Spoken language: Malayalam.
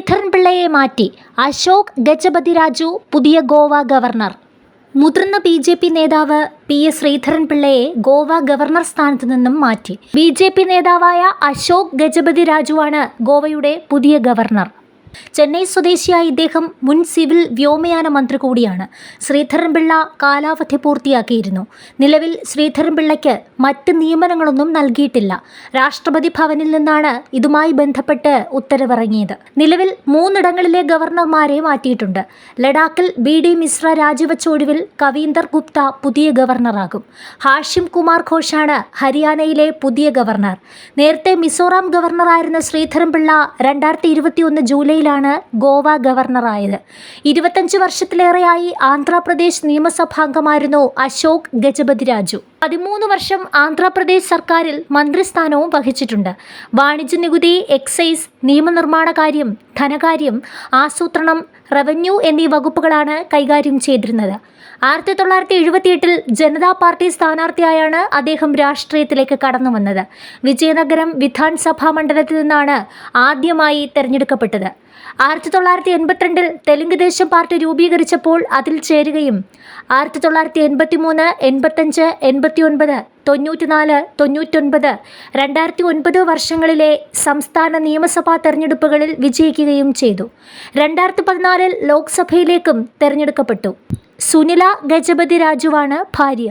ശ്രീധരൻപിള്ളയെ മാറ്റി അശോക് ഗജപതി രാജു പുതിയ ഗോവ ഗവർണർ. മുതിർന്ന ബി ജെ പി നേതാവ് പി എസ് ശ്രീധരൻപിള്ളയെ ഗോവ ഗവർണർ സ്ഥാനത്ത് നിന്നും മാറ്റി. ബി ജെ പി നേതാവായ അശോക് ഗജപതി രാജുവാണ് ഗോവയുടെ പുതിയ ഗവർണർ. ചെന്നൈ സ്വദേശിയായ ഇദ്ദേഹം മുൻ സിവിൽ വ്യോമയാന മന്ത്രി കൂടിയാണ്. ശ്രീധരൻപിള്ള കാലാവധി പൂർത്തിയാക്കിയിരുന്നു. നിലവിൽ ശ്രീധരൻപിള്ളയ്ക്ക് മറ്റ് നിയമനങ്ങളൊന്നും നൽകിയിട്ടില്ല. രാഷ്ട്രപതി ഭവനിൽ നിന്നാണ് ഇതുമായി ബന്ധപ്പെട്ട് ഉത്തരവിറങ്ങിയത്. നിലവിൽ മൂന്നിടങ്ങളിലെ ഗവർണർമാരെ മാറ്റിയിട്ടുണ്ട്. ലഡാക്കിൽ ബി ഡി മിശ്ര രാജിവെച്ച ഒഴിവിൽ കവീന്ദർ ഗുപ്ത പുതിയ ഗവർണറാകും. ഹാഷിം കുമാർ ഘോഷാണ് ഹരിയാനയിലെ പുതിയ ഗവർണർ. നേരത്തെ മിസോറാം ഗവർണറായിരുന്ന ശ്രീധരൻപിള്ള രണ്ടായിരത്തി ഇരുപത്തിയൊന്ന് ജൂലൈയിലാണ് ഗോവ ഗവർണറായത്. ഇരുപത്തഞ്ച് വർഷത്തിലേറെയായി ആന്ധ്രാപ്രദേശ് നിയമസഭാംഗമായിരുന്നു അശോക് ഗജപതി രാജു. പതിമൂന്ന് വർഷം ആന്ധ്രാപ്രദേശ് സർക്കാരിൽ മന്ത്രിസ്ഥാനവും വഹിച്ചിട്ടുണ്ട്. വാണിജ്യ നികുതി എക്സൈസ് നിയമനിർമ്മാണ കാര്യം ധനകാര്യം ആസൂത്രണം റവന്യൂ എന്നീ വകുപ്പുകളാണ് കൈകാര്യം ചെയ്തിരുന്നത്. ആയിരത്തി തൊള്ളായിരത്തി എഴുപത്തിയെട്ടിൽ ജനതാ പാർട്ടി സ്ഥാനാർത്ഥിയായാണ് അദ്ദേഹം രാഷ്ട്രീയത്തിലേക്ക് കടന്നു വന്നത് വിജയനഗരം വിധാൻസഭാ മണ്ഡലത്തിൽ നിന്നാണ് ആദ്യമായി തെരഞ്ഞെടുക്കപ്പെട്ടത്. ആയിരത്തി തൊള്ളായിരത്തി എൺപത്തിരണ്ടിൽ തെലുങ്ക് ദേശം പാർട്ടി രൂപീകരിച്ചപ്പോൾ അതിൽ ചേരുകയും ആയിരത്തി തൊള്ളായിരത്തി എൺപത്തി മൂന്ന് എൺപത്തഞ്ച് എൺപത്തി ഒൻപത് തൊണ്ണൂറ്റിനാല് തൊണ്ണൂറ്റൊൻപത് രണ്ടായിരത്തി ഒൻപത് വർഷങ്ങളിലെ സംസ്ഥാന നിയമസഭാ തെരഞ്ഞെടുപ്പുകളിൽ വിജയിക്കുകയും ചെയ്തു. രണ്ടായിരത്തി പതിനാലിൽ ലോക്സഭയിലേക്കും തെരഞ്ഞെടുക്കപ്പെട്ടു. സുനില ഗജപതി രാജുവാണ് ഭാര്യ.